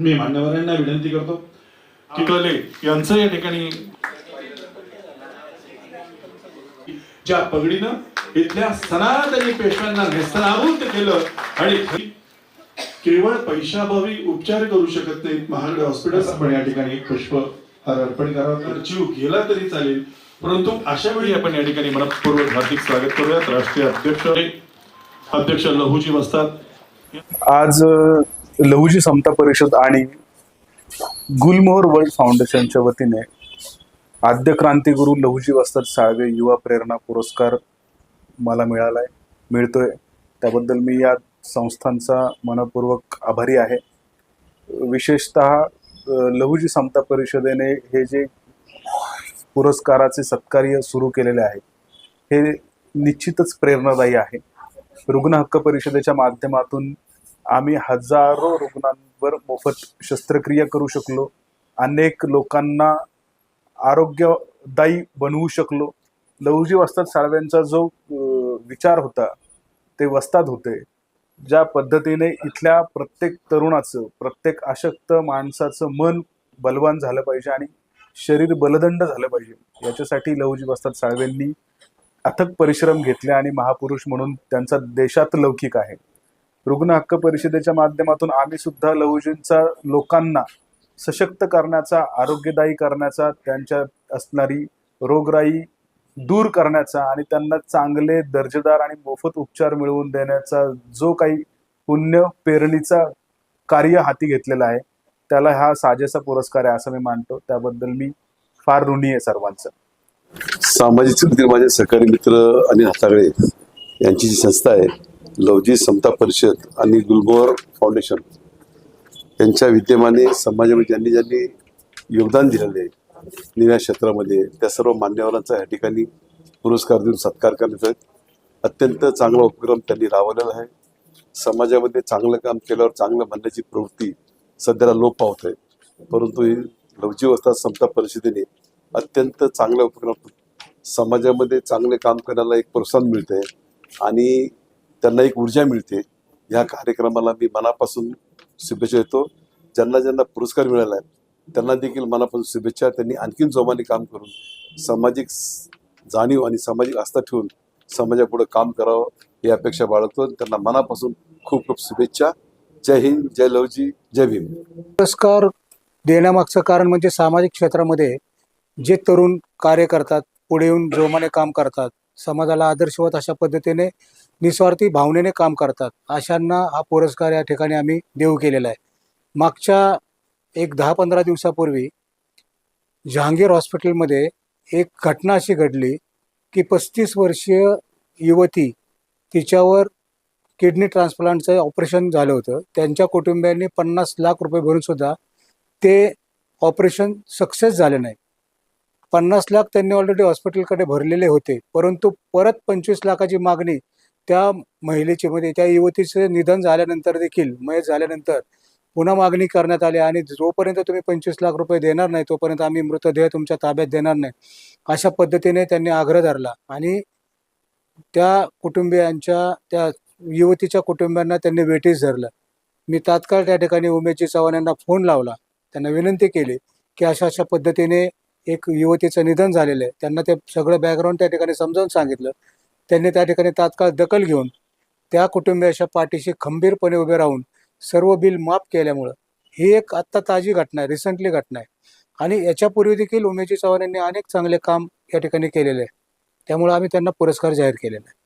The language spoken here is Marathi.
मी मान्यवरांना विनंती करतो की कले यांचं या ठिकाणी ज्या पगडीनं इथल्या सनातनी पेशव्यांना नेस्तनाभूत केलं आणि केवळ पैशाभावी उपचार करू शकत नाहीत. महागडे हॉस्पिटल आपण या ठिकाणी पुष्प अर्पण करावं. तर जीव गेला तरी चालेल. परंतु अशा वेळी आपण या ठिकाणी मनपूर्वक हार्दिक स्वागत करूयात. राष्ट्रीय अध्यक्ष अध्यक्ष लहूजी वसतात आज लहुजी समता परिषद आणि गुलमोहर वर्ल्ड फाउंडेशनच्या वतीने आद्य क्रांतिगुरू लहुजी वस्ताद साळवे युवा प्रेरणा पुरस्कार मला मिळालाय मिळतोय. त्याबद्दल मी या संस्थांचा मनपूर्वक आभारी आहे. विशेषत लहुजी समता परिषदेने हे जे पुरस्काराचे सत्कार्य सुरू केलेले आहे हे निश्चितच प्रेरणादायी आहे. रुग्ण हक्क परिषदेच्या माध्यमातून आम्ही हजारो रुग्णांवर मोफत शस्त्रक्रिया करू शकलो. अनेक लोकांना आरोग्यदायी बनवू शकलो. लहुजी वस्ताद साळव्यांचा जो विचार होता ते वस्ताद होते. ज्या पद्धतीने इथल्या प्रत्येक तरुणाचं प्रत्येक अशक्त माणसाचं मन बलवान झालं पाहिजे आणि शरीर बलदंड झालं पाहिजे याच्यासाठी लहुजी वस्ताद साळवेंनी अथक परिश्रम घेतले आणि महापुरुष म्हणून त्यांचा देशात लौकिक आहे. रुग्ण हक्क परिषदेच्या माध्यमातून आम्ही सुद्धा लहुजींचा लोकांना सशक्त करण्याचा आरोग्यदायी करण्याचा त्यांच्यात असणारी रोगराई दूर करण्याचा आणि त्यांना चांगले दर्जेदार आणि मोफत उपचार मिळवून देण्याचा जो काही पुण्य पेरणीचा कार्य हाती घेतलेला आहे त्याला हा साजेसा पुरस्कार आहे असं मी मानतो. त्याबद्दल मी फार ऋणी आहे सर्वांचं. सामाजिक माझे सहकारी मित्र अनिल हातागळे यांची जी संस्था आहे लवजी समता परिषद आणि गुलमोहर फाउंडेशन यांच्या विद्यमाने समाजामध्ये ज्यांनी ज्यांनी योगदान दिलेलं आहे निव्या क्षेत्रामध्ये त्या सर्व मान्यवरांचा या ठिकाणी पुरस्कार देऊन सत्कार करण्याचा अत्यंत चांगला उपक्रम त्यांनी राबवलेला आहे. समाजामध्ये चांगलं काम केल्यावर चांगलं म्हणण्याची प्रवृत्ती सध्याला लोप पावत आहे. परंतु ही लवजीवस्था समता परिषदेने अत्यंत चांगला उपक्रम समाजामध्ये चांगले काम करण्याला एक प्रोत्साहन मिळते आणि त्यांना एक ऊर्जा मिळते. या कार्यक्रमाला मी मनापासून शुभेच्छा देतो. ज्यांना ज्यांना पुरस्कार मिळाला आहे त्यांना देखील मनापासून शुभेच्छा. त्यांनी आणखीन जोमाने काम करून सामाजिक जाणीव आणि सामाजिक आस्था ठेवून समाजापुढे काम करावं ही अपेक्षा बाळगतो आणि त्यांना मनापासून खूप खूप शुभेच्छा. जय हिंद जय लवजी जय भीम. पुरस्कार देण्यामागचं कारण म्हणजे सामाजिक क्षेत्रामध्ये जे तरुण कार्य करतात पुढे येऊन जोमाने काम करतात समाजाला आदर्शवत अशा पद्धतीने निस्वार्थी भावनेने काम करतात. अशांना हा पुरस्कार या ठिकाणी आम्ही देऊ केलेला आहे. मागच्या एक दहा पंधरा दिवसापूर्वी जहांगीर हॉस्पिटलमध्ये एक घटना अशी घडली की पस्तीस वर्षीय युवती तिच्यावर किडनी ट्रान्सप्लांटचं ऑपरेशन झालं होतं. त्यांच्या कुटुंबियांनी पन्नास लाख रुपये भरूनसुद्धा ते ऑपरेशन सक्सेस झाले नाही. पन्नास लाख त्यांनी ऑलरेडी हॉस्पिटलकडे भरलेले होते. परंतु परत पंचवीस लाखाची मागणी त्या महिलेची म्हणजे त्या युवतीचे निधन झाल्यानंतर देखील मयत झाल्यानंतर पुन्हा मागणी करण्यात आली आणि जोपर्यंत तुम्ही पंचवीस लाख रुपये देणार नाही तोपर्यंत आम्ही मृतदेह तुमच्या ताब्यात देणार नाही. अशा पद्धतीने त्यांनी आग्रह धरला आणि त्या कुटुंबियांच्या त्या युवतीच्या कुटुंबियांना त्यांनी वेटीस धरलं. मी तात्काळ त्या ठिकाणी उमेशजी चव्हाण यांना फोन लावला. त्यांना विनंती केली की अशा अशा पद्धतीने एक युवतीचं निधन झालेलं आहे. त्यांना ते सगळं बॅकग्राऊंड त्या ठिकाणी समजावून सांगितलं. त्यांनी त्या ठिकाणी तात्काळ दखल घेऊन त्या कुटुंबियाच्या पाठीशी खंबीरपणे उभे राहून सर्व बिल माफ केल्यामुळं ही एक आत्ता ताजी घटना आहे रिसेंटली घटना आहे. आणि याच्यापूर्वी देखील उमेशजी चव्हाण यांनी अनेक चांगले काम या ठिकाणी केलेले आहे. त्यामुळे आम्ही त्यांना पुरस्कार जाहीर केलेला आहे.